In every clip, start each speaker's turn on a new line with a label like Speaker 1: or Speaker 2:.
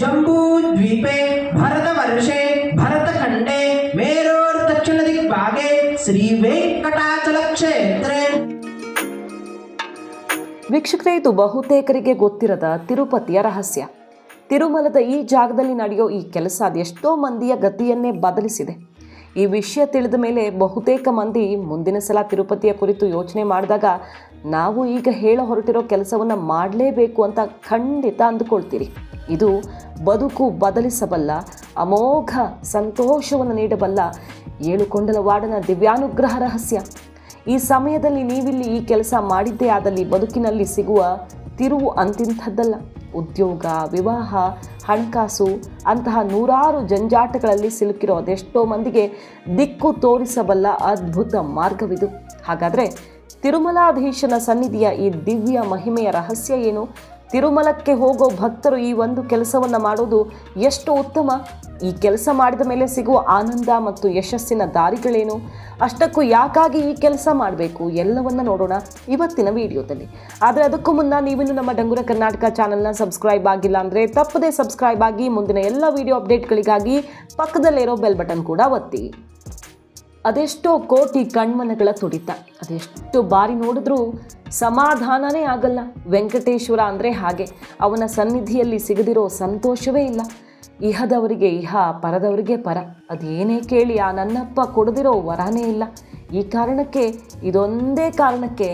Speaker 1: ಜಂಬೂದ್ವೀಪೆ ಭರತ ಖಂಡೆ ಮೇರೋರ್ ದಕ್ಷಿಣ ದಿಕ್ಭಾಗೆ ಶ್ರೀ ವೆಂಕಟಾಚಲ ಕ್ಷೇತ್ರೇ
Speaker 2: ವೀಕ್ಷಕರೇ, ಇದು ಬಹುತೇಕರಿಗೆ ಗೊತ್ತಿರದ ತಿರುಪತಿಯ ರಹಸ್ಯ. ತಿರುಮಲದ ಈ ಜಾಗದಲ್ಲಿ ನಡೆಯೋ ಈ ಕೆಲಸ ಅದೆಷ್ಟೋ ಮಂದಿಯ ಗತಿಯನ್ನೇ ಬದಲಿಸಿದೆ. ಈ ವಿಷಯ ತಿಳಿದ ಮೇಲೆ ಬಹುತೇಕ ಮಂದಿ ಮುಂದಿನ ಸಲ ತಿರುಪತಿಯ ಕುರಿತು ಯೋಚನೆ ಮಾಡಿದಾಗ ನಾವು ಈಗ ಹೇಳ ಹೊರಟಿರೋ ಕೆಲಸವನ್ನು ಮಾಡಲೇಬೇಕು ಅಂತ ಖಂಡಿತ ಅಂದುಕೊಳ್ತೀರಿ. ಇದು ಬದುಕು ಬದಲಿಸಬಲ್ಲ, ಅಮೋಘ ಸಂತೋಷವನ್ನು ನೀಡಬಲ್ಲ ಏಳುಕೊಂಡಲ ವಾಡನ ದಿವ್ಯಾನುಗ್ರಹ ರಹಸ್ಯ. ಈ ಸಮಯದಲ್ಲಿ ನೀವಿಲ್ಲಿ ಈ ಕೆಲಸ ಮಾಡಿದ್ದೇ ಆದಲ್ಲಿ ಬದುಕಿನಲ್ಲಿ ಸಿಗುವ ತಿರುವು ಅಂತಿಂಥದ್ದಲ್ಲ. ಉದ್ಯೋಗ, ವಿವಾಹ, ಹಣಕಾಸು ಅಂತಹ ನೂರಾರು ಜಂಜಾಟಗಳಲ್ಲಿ ಸಿಲುಕಿರೋ ಅದೆಷ್ಟೋ ಮಂದಿಗೆ ದಿಕ್ಕು ತೋರಿಸಬಲ್ಲ ಅದ್ಭುತ ಮಾರ್ಗವಿದು. ಹಾಗಾದರೆ ತಿರುಮಲಾಧೀಶನ ಸನ್ನಿಧಿಯ ಈ ದಿವ್ಯ ಮಹಿಮೆಯ ರಹಸ್ಯ ಏನು? ತಿರುಮಲಕ್ಕೆ ಹೋಗೋ ಭಕ್ತರು ಈ ಒಂದು ಕೆಲಸವನ್ನು ಮಾಡೋದು ಎಷ್ಟು ಉತ್ತಮ? ಈ ಕೆಲಸ ಮಾಡಿದ ಮೇಲೆ ಸಿಗುವ ಆನಂದ ಮತ್ತು ಯಶಸ್ಸಿನ ದಾರಿಗಳೇನು? ಅಷ್ಟಕ್ಕೂ ಯಾಕಾಗಿ ಈ ಕೆಲಸ ಮಾಡಬೇಕು? ಎಲ್ಲವನ್ನ ನೋಡೋಣ ಇವತ್ತಿನ ವಿಡಿಯೋದಲ್ಲಿ. ಆದರೆ ಅದಕ್ಕೂ ಮುನ್ನ ನೀವಿನ್ನು ನಮ್ಮ ಡಂಗುರ ಕರ್ನಾಟಕ ಚಾನಲ್ನ ಸಬ್ಸ್ಕ್ರೈಬ್ ಆಗಿಲ್ಲ ಅಂದರೆ ತಪ್ಪದೇ ಸಬ್ಸ್ಕ್ರೈಬ್ ಆಗಿ ಮುಂದಿನ ಎಲ್ಲ ವಿಡಿಯೋ ಅಪ್ಡೇಟ್ಗಳಿಗಾಗಿ ಪಕ್ಕದಲ್ಲಿರೋ ಬೆಲ್ ಬಟನ್ ಕೂಡ ಒತ್ತಿ. ಅದೆಷ್ಟೋ ಕೋಟಿ ಕಣ್ಮನಗಳ ತುಡಿತ. ಅದೆಷ್ಟು ಬಾರಿ ನೋಡಿದ್ರೂ ಸಮಾಧಾನನೇ ಆಗಲ್ಲ. ವೆಂಕಟೇಶ್ವರ ಅಂದರೆ ಹಾಗೆ. ಅವನ ಸನ್ನಿಧಿಯಲ್ಲಿ ಸಿಗದಿರೋ ಸಂತೋಷವೇ ಇಲ್ಲ. ಇಹದವರಿಗೆ ಇಹ, ಪರದವರಿಗೆ ಪರ. ಅದೇನೇ ಕೇಳಿ ಆ ನನ್ನಪ್ಪ ಕೊಡದಿರೋ ವರನೇ ಇಲ್ಲ. ಈ ಕಾರಣಕ್ಕೆ, ಇದೊಂದೇ ಕಾರಣಕ್ಕೆ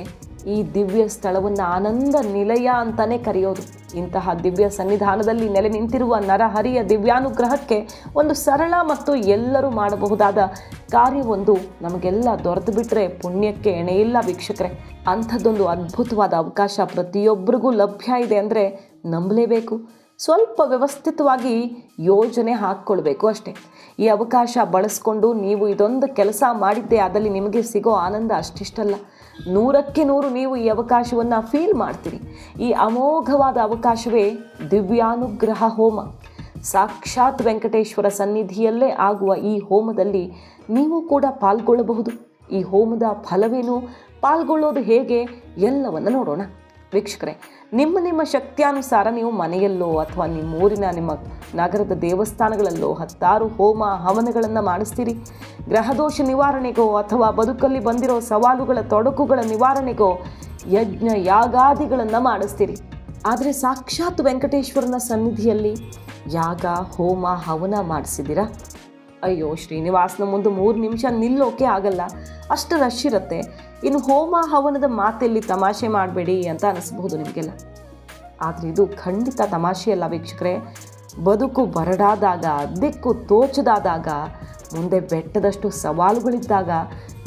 Speaker 2: ಈ ದಿವ್ಯ ಸ್ಥಳವನ್ನು ಆನಂದ ನಿಲಯ ಅಂತಲೇ ಕರೆಯೋದು. ಇಂತಹ ದಿವ್ಯ ಸನ್ನಿಧಾನದಲ್ಲಿ ನೆಲೆ ನಿಂತಿರುವ ನರಹರಿಯ ದಿವ್ಯಾನುಗ್ರಹಕ್ಕೆ ಒಂದು ಸರಳ ಮತ್ತು ಎಲ್ಲರೂ ಮಾಡಬಹುದಾದ ಕಾರ್ಯವೊಂದು ನಮಗೆಲ್ಲ ದೊರೆತು ಬಿಟ್ಟರೆ ಪುಣ್ಯಕ್ಕೆ ಎಣೆಯಿಲ್ಲ ವೀಕ್ಷಕರೇ. ಅಂಥದ್ದೊಂದು ಅದ್ಭುತವಾದ ಅವಕಾಶ ಪ್ರತಿಯೊಬ್ಬರಿಗೂ ಲಭ್ಯ ಇದೆ ಅಂದರೆ ನಂಬಲೇಬೇಕು. ಸ್ವಲ್ಪ ವ್ಯವಸ್ಥಿತವಾಗಿ ಯೋಜನೆ ಹಾಕ್ಕೊಳ್ಬೇಕು ಅಷ್ಟೇ. ಈ ಅವಕಾಶ ಬಳಸ್ಕೊಂಡು ನೀವು ಇದೊಂದು ಕೆಲಸ ಮಾಡಿದ್ದೆ ಅದರಲ್ಲಿ ನಿಮಗೆ ಸಿಗೋ ಆನಂದ ಅಷ್ಟಿಷ್ಟಲ್ಲ. ನೂರಕ್ಕೆ ನೂರು ನೀವು ಈ ಅವಕಾಶವನ್ನು ಫೀಲ್ ಮಾಡ್ತೀರಿ. ಈ ಅಮೋಘವಾದ ಅವಕಾಶವೇ ದಿವ್ಯಾನುಗ್ರಹ ಹೋಮ. ಸಾಕ್ಷಾತ್ ವೆಂಕಟೇಶ್ವರ ಸನ್ನಿಧಿಯಲ್ಲೇ ಆಗುವ ಈ ಹೋಮದಲ್ಲಿ ನೀವು ಕೂಡ ಪಾಲ್ಗೊಳ್ಳಬಹುದು. ಈ ಹೋಮದ ಫಲವೇನು? ಪಾಲ್ಗೊಳ್ಳೋದು ಹೇಗೆ? ಎಲ್ಲವನ್ನು ನೋಡೋಣ. ವೀಕ್ಷಕರೇ ನಿಮ್ಮ ನಿಮ್ಮ ಶಕ್ತಿಯಾನುಸಾರ ನೀವು ಮನೆಯಲ್ಲೋ ಅಥವಾ ನಿಮ್ಮ ಊರಿನ ನಿಮ್ಮ ನಗರದ ದೇವಸ್ಥಾನಗಳಲ್ಲೋ ಹತ್ತಾರು ಹೋಮ ಹವನಗಳನ್ನು ಮಾಡಿಸ್ತೀರಿ. ಗ್ರಹದೋಷ ನಿವಾರಣೆಗೋ ಅಥವಾ ಬದುಕಲ್ಲಿ ಬಂದಿರೋ ಸವಾಲುಗಳ ತೊಡಕುಗಳ ನಿವಾರಣೆಗೋ ಯಜ್ಞ ಯಾಗಾದಿಗಳನ್ನು ಮಾಡಿಸ್ತೀರಿ. ಆದರೆ ಸಾಕ್ಷಾತ್ ವೆಂಕಟೇಶ್ವರನ ಸನ್ನಿಧಿಯಲ್ಲಿ ಯಾಗ, ಹೋಮ, ಹವನ ಮಾಡಿಸಿದ್ದೀರಾ ಅಯ್ಯೋ ಶ್ರೀನಿವಾಸನ ಮುಂದೆ ಮೂರು ನಿಮಿಷ ನಿಲ್ಲೋಕೆ ಆಗಲ್ಲ. ಅಷ್ಟು ರಶ್ ಇರುತ್ತೆ. ಇನ್ನು ಹೋಮ ಹವನದ ಮಾತೆಲ್ಲಿ ತಮಾಷೆ ಮಾಡಬೇಡಿ ಅಂತ ಅನಿಸ್ಬಹುದು ನಿಮಗೆಲ್ಲ. ಆದರೆ ಇದು ಖಂಡಿತ ತಮಾಷೆಯಲ್ಲ ವೀಕ್ಷಕರೇ. ಬದುಕು ಬರಡಾದಾಗ, ದಿಕ್ಕು ತೋಚದಾದಾಗ, ಮುಂದೆ ಬೆಟ್ಟದಷ್ಟು ಸವಾಲುಗಳಿದ್ದಾಗ,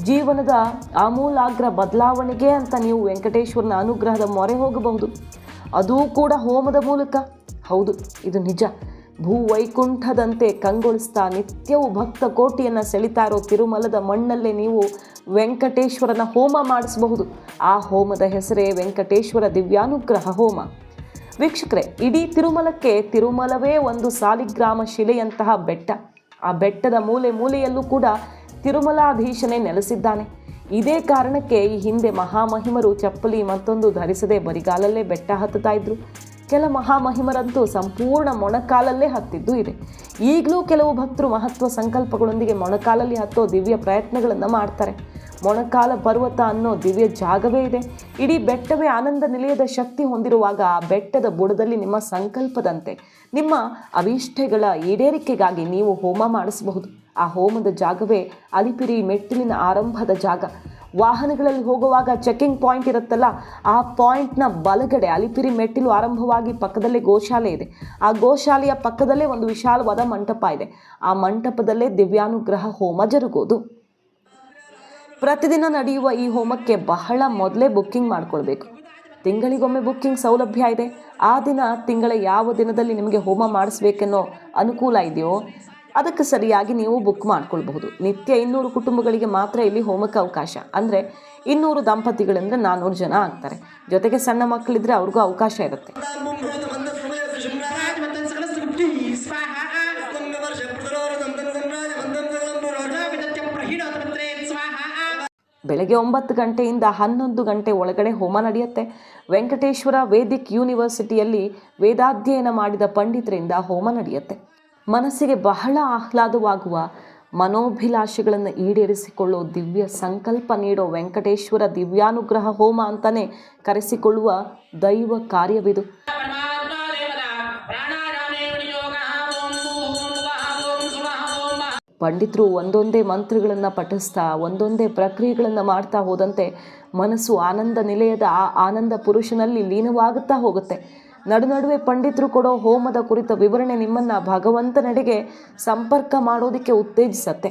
Speaker 2: ಜೀವನದ ಆಮೂಲಾಗ್ರ ಬದಲಾವಣೆಗೆ ಅಂತ ನೀವು ವೆಂಕಟೇಶ್ವರನ ಅನುಗ್ರಹದ ಮೊರೆ ಹೋಗಬಹುದು. ಅದೂ ಕೂಡ ಹೋಮದ ಮೂಲಕ. ಹೌದು, ಇದು ನಿಜ. ಭೂ ವೈಕುಂಠದಂತೆ ಕಂಗೊಳಿಸ್ತಾ ನಿತ್ಯವೂ ಭಕ್ತ ಕೋಟಿಯನ್ನು ಸೆಳಿತಾ ಇರೋ ತಿರುಮಲದ ಮಣ್ಣಲ್ಲೇ ನೀವು ವೆಂಕಟೇಶ್ವರನ ಹೋಮ ಮಾಡಿಸಬಹುದು. ಆ ಹೋಮದ ಹೆಸರೇ ವೆಂಕಟೇಶ್ವರ ದಿವ್ಯಾನುಗ್ರಹ ಹೋಮ. ವೀಕ್ಷಕರೇ, ಇಡೀ ತಿರುಮಲಕ್ಕೆ ತಿರುಮಲವೇ ಒಂದು ಸಾಲಿಗ್ರಾಮ ಶಿಲೆಯಂತಹ ಬೆಟ್ಟ. ಆ ಬೆಟ್ಟದ ಮೂಲೆ ಮೂಲೆಯಲ್ಲೂ ಕೂಡ ತಿರುಮಲಾಧೀಶನೇ ನೆಲೆಸಿದ್ದಾನೆ. ಇದೇ ಕಾರಣಕ್ಕೆ ಈ ಹಿಂದೆ ಮಹಾಮಹಿಮರು ಚಪ್ಪಲಿ ಮತ್ತೊಂದು ಧರಿಸದೆ ಬರಿಗಾಲಲ್ಲೇ ಬೆಟ್ಟ ಹತ್ತುತ್ತಾ ಇದ್ರು. ಕೆಲ ಮಹಾಮಹಿಮರಂತೂ ಸಂಪೂರ್ಣ ಮೊಣಕಾಲಲ್ಲೇ ಹತ್ತಿದ್ದು ಇದೆ. ಈಗಲೂ ಕೆಲವು ಭಕ್ತರು ಮಹತ್ವ ಸಂಕಲ್ಪಗಳೊಂದಿಗೆ ಮೊಣಕಾಲಲ್ಲಿ ಹತ್ತೋ ದಿವ್ಯ ಪ್ರಯತ್ನಗಳನ್ನು ಮಾಡ್ತಾರೆ. ಮೊಣಕಾಲ ಪರ್ವತ ಅನ್ನೋ ದಿವ್ಯ ಜಾಗವೇ ಇದೆ. ಇಡೀ ಬೆಟ್ಟವೇ ಆನಂದ ನಿಲಯದ ಶಕ್ತಿ ಹೊಂದಿರುವಾಗ ಆ ಬೆಟ್ಟದ ಬುಡದಲ್ಲಿ ನಿಮ್ಮ ಸಂಕಲ್ಪದಂತೆ, ನಿಮ್ಮ ಅವಿಷ್ಟಗಳ ಈಡೇರಿಕೆಗಾಗಿ ನೀವು ಹೋಮ ಮಾಡಿಸಬಹುದು. ಆ ಹೋಮದ ಜಾಗವೇ ಅಲಿಪಿರಿ ಮೆಟ್ಟಿಲಿನ ಆರಂಭದ ಜಾಗ. ವಾಹನಗಳಲ್ಲಿ ಹೋಗುವಾಗ ಚೆಕಿಂಗ್ ಪಾಯಿಂಟ್ ಇರುತ್ತಲ್ಲ, ಆ ಪಾಯಿಂಟ್ನ ಬಲಗಡೆ ಅಲಿಪಿರಿ ಮೆಟ್ಟಿಲು ಆರಂಭವಾಗಿ ಪಕ್ಕದಲ್ಲೇ ಗೋಶಾಲೆ ಇದೆ. ಆ ಗೋಶಾಲೆಯ ಪಕ್ಕದಲ್ಲೇ ಒಂದು ವಿಶಾಲವಾದ ಮಂಟಪ ಇದೆ. ಆ ಮಂಟಪದಲ್ಲೇ ದಿವ್ಯಾನುಗ್ರಹ ಹೋಮ ಜರುಗೋದು ಪ್ರತಿದಿನ ನಡೆಯುವ ಈ ಹೋಮಕ್ಕೆ ಬಹಳ ಮೊದಲೇ ಬುಕ್ಕಿಂಗ್ ಮಾಡಿಕೊಳ್ಬೇಕು. ತಿಂಗಳಿಗೊಮ್ಮೆ ಬುಕ್ಕಿಂಗ್ ಸೌಲಭ್ಯ ಇದೆ. ಆ ದಿನ, ತಿಂಗಳ ಯಾವ ದಿನದಲ್ಲಿ ನಿಮಗೆ ಹೋಮ ಮಾಡಿಸ್ಬೇಕೆನ್ನೋ ಅನುಕೂಲ ಇದೆಯೋ ಅದಕ್ಕೆ ಸರಿಯಾಗಿ ನೀವು ಬುಕ್ ಮಾಡ್ಕೊಳ್ಬಹುದು. ನಿತ್ಯ ಇನ್ನೂರು ಕುಟುಂಬಗಳಿಗೆ ಮಾತ್ರ ಇಲ್ಲಿ ಹೋಮಕ್ಕೆ ಅವಕಾಶ. ಅಂದರೆ ಇನ್ನೂರು ದಂಪತಿಗಳಂದರೆ ನಾನ್ನೂರು ಜನ ಆಗ್ತಾರೆ. ಜೊತೆಗೆ ಸಣ್ಣ ಮಕ್ಕಳಿದ್ರೆ ಅವ್ರಿಗೂ ಅವಕಾಶ ಇರುತ್ತೆ. ಬೆಳಗ್ಗೆ ಒಂಬತ್ತು ಗಂಟೆಯಿಂದ ಹನ್ನೊಂದು ಗಂಟೆ ಒಳಗಡೆ ಹೋಮ ನಡೆಯುತ್ತೆ. ವೆಂಕಟೇಶ್ವರ ವೇದಿಕ್ ಯೂನಿವರ್ಸಿಟಿಯಲ್ಲಿ ವೇದಾಧ್ಯಯನ ಮಾಡಿದ ಪಂಡಿತರಿಂದ ಹೋಮ ನಡೆಯುತ್ತೆ. ಮನಸ್ಸಿಗೆ ಬಹಳ ಆಹ್ಲಾದವಾಗುವ ಮನೋಭಿಲಾಷೆಗಳನ್ನು ಈಡೇರಿಸಿಕೊಳ್ಳೋ ದಿವ್ಯ ಸಂಕಲ್ಪ ನೀಡೋ ವೆಂಕಟೇಶ್ವರ ದಿವ್ಯಾನುಗ್ರಹ ಹೋಮ ಅಂತಲೇ ಕರೆಸಿಕೊಳ್ಳುವ ದೈವ ಕಾರ್ಯವಿದು. ಪಂಡಿತರು ಒಂದೊಂದೇ ಮಂತ್ರಗಳನ್ನು ಪಠಿಸ್ತಾ, ಒಂದೊಂದೇ ಪ್ರಕ್ರಿಯೆಗಳನ್ನು ಮಾಡ್ತಾ ಹೋದಂತೆ ಮನಸ್ಸು ಆನಂದ ನಿಲಯದ ಆ ಆನಂದ ಪುರುಷನಲ್ಲಿ ಲೀನವಾಗುತ್ತಾ ಹೋಗುತ್ತೆ ನಡು ನಡುವೆ ಪಂಡಿತರು ಕೊಡೋ ಹೋಮದ ಕುರಿತ ವಿವರಣೆ ನಿಮ್ಮನ್ನ ಭಗವಂತನೆಡೆಗೆ ಸಂಪರ್ಕ ಮಾಡೋದಕ್ಕೆ ಉತ್ತೇಜಿಸತ್ತೆ.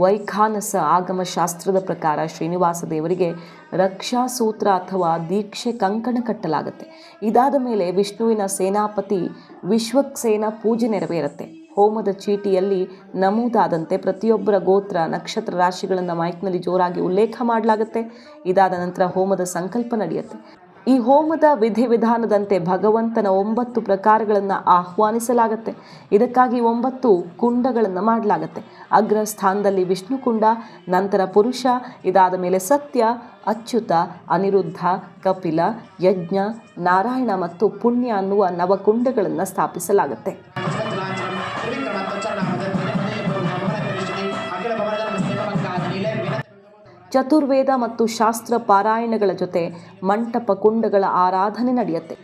Speaker 2: ವೈಖಾನಸ ಆಗಮ ಶಾಸ್ತ್ರದ ಪ್ರಕಾರ ಶ್ರೀನಿವಾಸ ದೇವರಿಗೆ ರಕ್ಷಾ ಸೂತ್ರ ಅಥವಾ ದೀಕ್ಷೆ ಕಂಕಣ ಕಟ್ಟಲಾಗುತ್ತೆ. ಇದಾದ ಮೇಲೆ ವಿಷ್ಣುವಿನ ಸೇನಾಪತಿ ವಿಶ್ವಕ್ಸೇನ ಪೂಜೆ ನೆರವೇರುತ್ತೆ. ಹೋಮದ ಚೀಟಿಯಲ್ಲಿ ನಮೂದಾದಂತೆ ಪ್ರತಿಯೊಬ್ಬರ ಗೋತ್ರ, ನಕ್ಷತ್ರ ರಾಶಿಗಳನ್ನು ಮೈಕ್ನಲ್ಲಿ ಜೋರಾಗಿ ಉಲ್ಲೇಖ ಮಾಡಲಾಗುತ್ತೆ. ಇದಾದ ನಂತರ ಹೋಮದ ಸಂಕಲ್ಪ ನಡೆಯುತ್ತೆ. ಈ ಹೋಮದ ವಿಧಿವಿಧಾನದಂತೆ ಭಗವಂತನ ಒಂಬತ್ತು ಪ್ರಕಾರಗಳನ್ನು ಆಹ್ವಾನಿಸಲಾಗುತ್ತೆ. ಇದಕ್ಕಾಗಿ ಒಂಬತ್ತು ಕುಂಡಗಳನ್ನು ಮಾಡಲಾಗುತ್ತೆ. ಅಗ್ರ ಸ್ಥಾನದಲ್ಲಿ ವಿಷ್ಣು ಕುಂಡ, ನಂತರ ಪುರುಷ, ಇದಾದ ಮೇಲೆ ಸತ್ಯ, ಅಚ್ಯುತ, ಅನಿರುದ್ಧ, ಕಪಿಲ, ಯಜ್ಞ, ನಾರಾಯಣ ಮತ್ತು ಪುಣ್ಯ ಅನ್ನುವ ನವಕುಂಡಗಳನ್ನು ಸ್ಥಾಪಿಸಲಾಗುತ್ತೆ. ಚತುರ್ವೇದ ಮತ್ತು ಶಾಸ್ತ್ರ ಪಾರಾಯಣಗಳ ಜೊತೆ ಮಂಟಪ ಕುಂಡಗಳ ಆರಾಧನೆ ನಡೆಯುತ್ತೆ.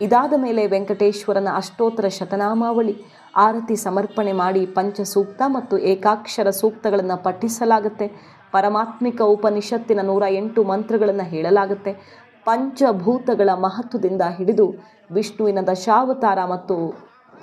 Speaker 2: ಇದಾದ ಮೇಲೆ ವೆಂಕಟೇಶ್ವರನ ಅಷ್ಟೋತ್ತರ ಶತನಾಮಾವಳಿ. ಆರತಿ ಸಮರ್ಪಣೆ ಮಾಡಿ ಪಂಚಸೂಕ್ತ ಮತ್ತು ಏಕಾಕ್ಷರ ಸೂಕ್ತಗಳನ್ನು ಪಠಿಸಲಾಗುತ್ತೆ. ಪರಮಾತ್ಮಿಕ ಉಪನಿಷತ್ತಿನ ನೂರ ಎಂಟು ಮಂತ್ರಗಳನ್ನು ಹೇಳಲಾಗುತ್ತೆ. ಪಂಚಭೂತಗಳ ಮಹತ್ವದಿಂದ ಹಿಡಿದು ವಿಷ್ಣುವಿನ ದಶಾವತಾರ ಮತ್ತು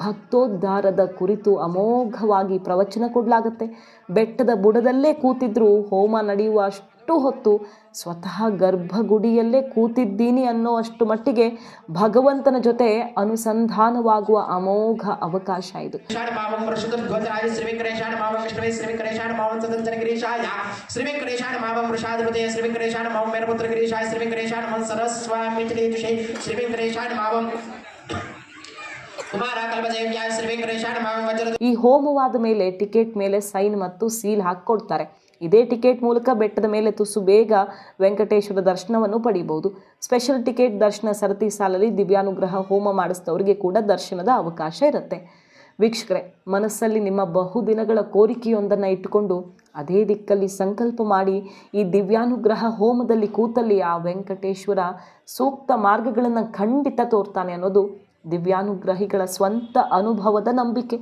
Speaker 2: ಭಕ್ತೋದ್ಧಾರದ ಕುರಿತು ಅಮೋಘವಾಗಿ ಪ್ರವಚನ ಕೊಡಲಾಗುತ್ತೆ. ಬೆಟ್ಟದ ಬುಡದಲ್ಲೇ ಕೂತಿದ್ರು, ಹೋಮ ನಡೆಯುವ ಅಷ್ಟು ಹೊತ್ತು ಸ್ವತಃ ಗರ್ಭಗುಡಿಯಲ್ಲೇ ಕೂತಿದ್ದೀನಿ ಅನ್ನೋ ಅಷ್ಟು ಮಟ್ಟಿಗೆ ಭಗವಂತನ ಜೊತೆ ಅನುಸಂಧಾನವಾಗುವ ಅಮೋಘ ಅವಕಾಶ ಇದು. ಈ ಹೋಮವಾದ ಮೇಲೆ ಟಿಕೆಟ್ ಮೇಲೆ ಸೈನ್ ಮತ್ತು ಸೀಲ್ ಹಾಕಿಕೊಡ್ತಾರೆ ಇದೇ ಟಿಕೆಟ್ ಮೂಲಕ ಬೆಟ್ಟದ ಮೇಲೆ ತುಸು ಬೇಗ ವೆಂಕಟೇಶ್ವರ ದರ್ಶನವನ್ನು ಪಡೆಯಬಹುದು ಸ್ಪೆಷಲ್ ಟಿಕೆಟ್ ದರ್ಶನ ಸರತಿ ಸಾಲಲ್ಲಿ ದಿವ್ಯಾನುಗ್ರಹ ಹೋಮ ಮಾಡಿಸಿದವರಿಗೆ ಕೂಡ ದರ್ಶನದ ಅವಕಾಶ ಇರುತ್ತೆ. ವೀಕ್ಷಕರೇ, ಮನಸ್ಸಲ್ಲಿ ನಿಮ್ಮ ಬಹುದಿನಗಳ ಕೋರಿಕೆಯೊಂದನ್ನು ಇಟ್ಟುಕೊಂಡು ಅದೇ ದಿಕ್ಕಲ್ಲಿ ಸಂಕಲ್ಪ ಮಾಡಿ ಈ ದಿವ್ಯಾನುಗ್ರಹ ಹೋಮದಲ್ಲಿ ಕೂತಲ್ಲಿ ಆ ವೆಂಕಟೇಶ್ವರ ಸೂಕ್ತ ಮಾರ್ಗಗಳನ್ನು ಖಂಡಿತ ತೋರ್ತಾನೆ ಅನ್ನೋದು ದಿವ್ಯಾನುಗ್ರಹಿಗಳ ಸ್ವಂತ ಅನುಭವದ ನಂಬಿಕೆ.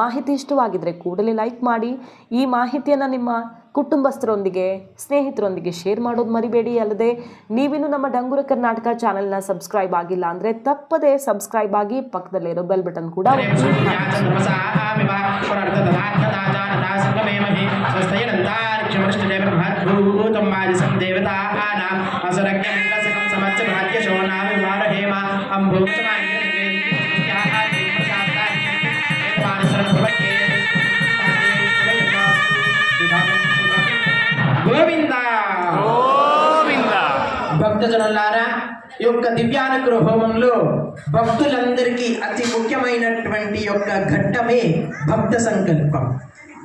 Speaker 2: ಮಾಹಿತಿ ಇಷ್ಟವಾಗಿದ್ದರೆ ಕೂಡಲೇ ಲೈಕ್ ಮಾಡಿ. ಈ ಮಾಹಿತಿಯನ್ನು ನಿಮ್ಮ ಕುಟುಂಬಸ್ಥರೊಂದಿಗೆ ಸ್ನೇಹಿತರೊಂದಿಗೆ ಶೇರ್ ಮಾಡೋದು ಮರಿಬೇಡಿ. ಅಲ್ಲದೆ ನೀವಿನ್ನು ನಮ್ಮ ಡಂಗುರ ಕರ್ನಾಟಕ ಚಾನೆಲ್ನ ಸಬ್ಸ್ಕ್ರೈಬ್ ಆಗಿಲ್ಲ ಅಂದರೆ ತಪ್ಪದೇ ಸಬ್ಸ್ಕ್ರೈಬ್ ಆಗಿ ಪಕ್ಕದಲ್ಲಿರೋ ಬೆಲ್ ಬಟನ್ ಕೂಡ ಒತ್ತಿ.
Speaker 1: భక్తజనులారా ఈ యొక్క దివ్యానుగ్రహ హోమంలో భక్తులందరికీ అతి ముఖ్యమైనటువంటి యొక్క ఘట్టమే భక్త సంకల్పం.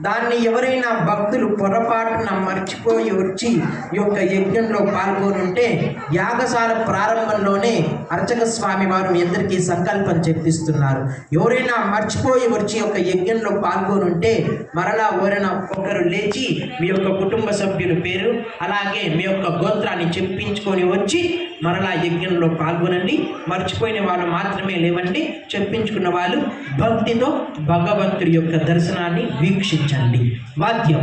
Speaker 1: దాన్ని ఎవరైనా భక్తులు పొరపాటున మర్చిపోయి వచ్చి ఈ యొక్క యజ్ఞంలో పాల్గొనుంటే యాగశాల ప్రారంభంలోనే అర్చక స్వామి వారు మీ అందరికీ సంకల్పం చెప్పిస్తున్నారు. ఎవరైనా మర్చిపోయి వచ్చి యొక్క యజ్ఞంలో పాల్గొనుంటే మరలా ఎవరైనా ఒకరు లేచి మీ యొక్క కుటుంబ సభ్యుల పేరు అలాగే మీ యొక్క గోత్రాన్ని చెప్పించుకొని వచ్చి మరలా యజ్ఞంలో పాల్గొనండి. మర్చిపోయిన వాళ్ళు మాత్రమే లేవండి. చెప్పించుకున్న వాళ్ళు భక్తితో భగవంతుడి యొక్క దర్శనాన్ని बात
Speaker 3: वाद्य